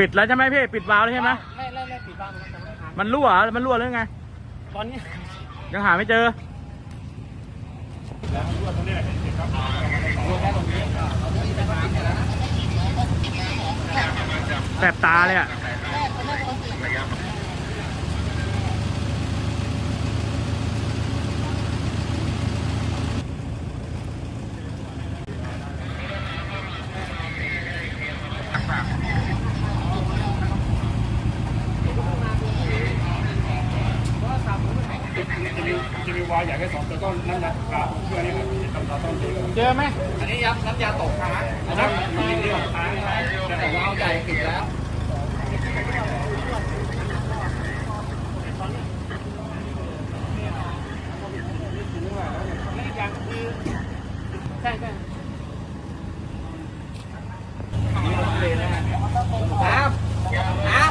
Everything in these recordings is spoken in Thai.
ปิดแล้วใช่ไหมพี่ปิดวาล์วแล้วใช่ไหมไม่ไม่ไม่ปิดบ้างแต่ไม่ทำมันรั่วเหรอมันรั่วหรือไง ตอนนี้ยังหาไม่เจอรวมแค่ตรงนี้เอาตรงนี้ไปวางเนี่ยแล้วนะแสบ วาอยากใหญ่แค่สองตัวต้นนั่นนะปลาเพื่อนี่ครับทำตาต้นเดีเจอไหมอันนี้ยับน้ำยาตกค้างนะครับมีเรื่องค้างแต่วาเอาใจติดแล้วใช่ใช่ครับครับ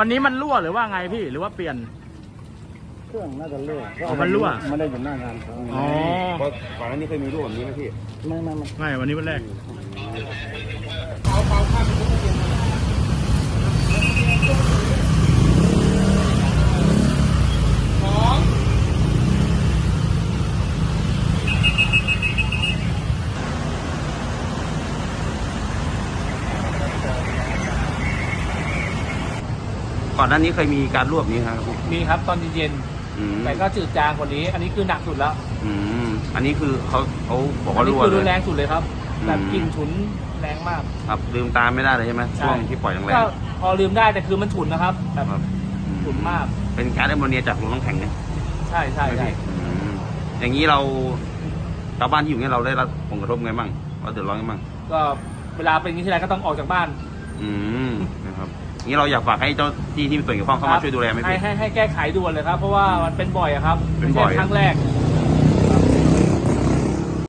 รั่วหรือว่าไงพี่หรือว่าเปลี่ยน เครื่องน่าจะเลื่อนอ๋อมันรั่ว ไม่ได้อยู่หน้างานเขาอ๋อ เพราะก่อนหน้านี้เคยมีรั่วแบบนี้ไหมพี่ ไม่ไม่ไม่ ไม่วันนี้วันแรก ก่อนหน้านี้เคยมีการรวบนี้ครับมีครับตอนเย็นอืมๆแต่ก็จืดจางกว่านี้ อันนี้คือหนักสุดแล้วอืมอันนี้คือเขาเขาบอกอัว่านนี้รั่วคือเลรุย นแรงสุดเลยครับอืมแบบกลิ่นฉุนแรงมาก ครับลืมตามไม่ได้เลยใช่ไหมใช่ ช่วงที่ปล่อยแรงก็พอลืมได้แต่คือมันฉุนนะครับแบบๆครับอืมฉุนมากเป็นแก๊สแอมโมเนียจากโรงน้ำแข็งเนี่ยใช่ใช่ใช่อืมอย่างนี้เราชาวบ้านที่อยู่เนี่ยเราได้รับผลกระทบไงบ้างเราเดือดร้อนไงบ้างก็เวลาเป็นอย่างนี้ทีไรก็ต้องออกจากบ้าน อืมนะครับ นี้เราอยากฝากให้เจ้าที่ที่มีส่วนเกี่ยวข้องเข้ามาช่วยดูแลไหมให้พี่ ให้ให้แก้ไขด่วนเลยครับ เพราะว่ามันเป็นบ่อยอะครับเป็นบ่อย ไม่ใช่ครั้งแรก